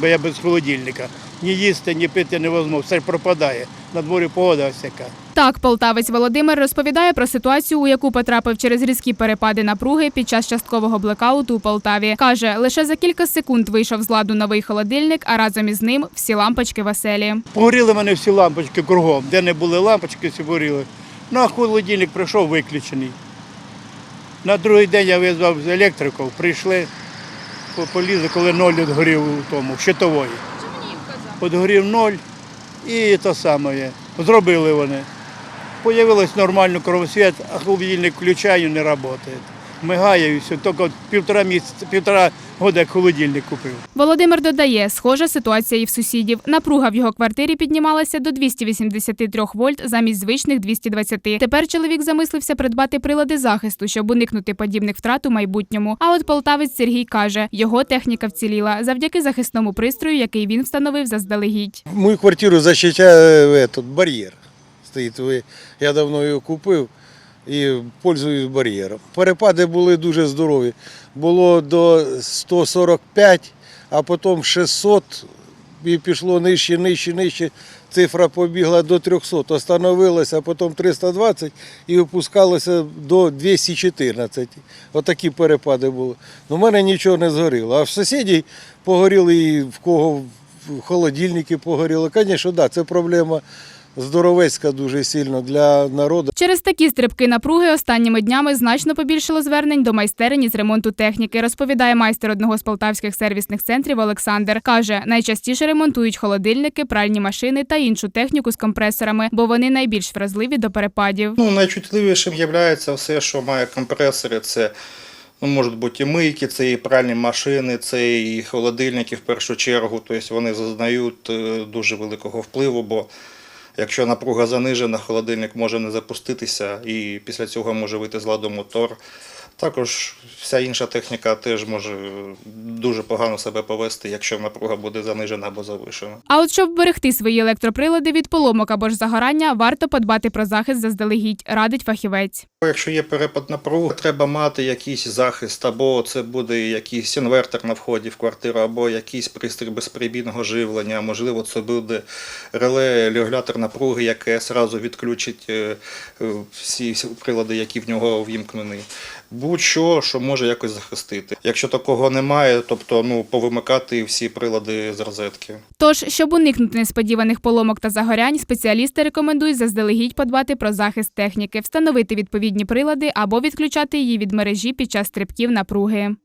Бо я без холодильника. Ні їсти, ні пити невозможно, все пропадає. На дворі погода ось яка. Так, полтавець Володимир розповідає про ситуацію, у яку потрапив через різкі перепади напруги під час часткового блекауту у Полтаві. Каже, лише за кілька секунд вийшов з ладу новий холодильник, а разом із ним всі лампочки в оселі. Погоріли мене всі лампочки кругом. Де не були лампочки, всі горіли. Ну, а холодильник прийшов виключений. На другий день я визвав з електриків, прийшли, по- коли ноль відгорів у тому, в щитової. Подгорів ноль і те саме. Зробили вони. Появилось нормальний кровосвіт, а холодильник включаю, не працює. Мигає і все, тільки півтора місяця, півтора года як холодильник купив. Володимир додає, схожа ситуація і в сусідів. Напруга в його квартирі піднімалася до 283 вольт замість звичних 220. Тепер чоловік замислився придбати прилади захисту, щоб уникнути подібних втрат у майбутньому. А от полтавець Сергій каже, його техніка вціліла завдяки захисному пристрою, який він встановив заздалегідь. Мою квартиру защищає этот, бар'єр. Стоїть, я давно його купив і пользуюсь бар'єром. Перепади були дуже здорові. Було до 145, а потім 600 і пішло нижче, нижче, нижче. Цифра побігла до 300, остановилася, а потім 320 і опускалося до 214. Отакі перепади були. У мене нічого не згоріло. А в сусідів погоріли і в кого в холодильники погоріли. Звісно, да, це проблема здоровецька дуже сильно для народу. Через такі стрибки напруги останніми днями значно побільшало звернень до майстерень із ремонту техніки, розповідає майстер одного з полтавських сервісних центрів Олександр. Каже, найчастіше ремонтують холодильники, пральні машини та іншу техніку з компресорами, бо вони найбільш вразливі до перепадів. Ну, найчутливішим є все, що має компресори. Це ну, можуть бути і мийки, це і пральні машини, це і холодильники в першу чергу. Тобто вони зазнають е, дуже великого впливу, бо якщо напруга занижена, холодильник може не запуститися і після цього може вийти з ладу мотор. Також вся інша техніка теж може дуже погано себе повести, якщо напруга буде занижена або завишена. А от щоб берегти свої електроприлади від поломок або ж загорання, варто подбати про захист заздалегідь, радить фахівець. Якщо є перепад напруги, треба мати якийсь захист, або це буде якийсь інвертор на вході в квартиру, або якийсь пристрій безперебійного живлення, можливо, це буде реле регулятор напруги, яке одразу відключить е, е, всі прилади, які в нього вімкнені. Будь-що, що може якось захистити. Якщо такого немає, тобто ну повимикати всі прилади з розетки. Тож, щоб уникнути несподіваних поломок та загорянь, спеціалісти рекомендують заздалегідь подбати про захист техніки, встановити відповідні прилади або відключати її від мережі під час стрибків напруги.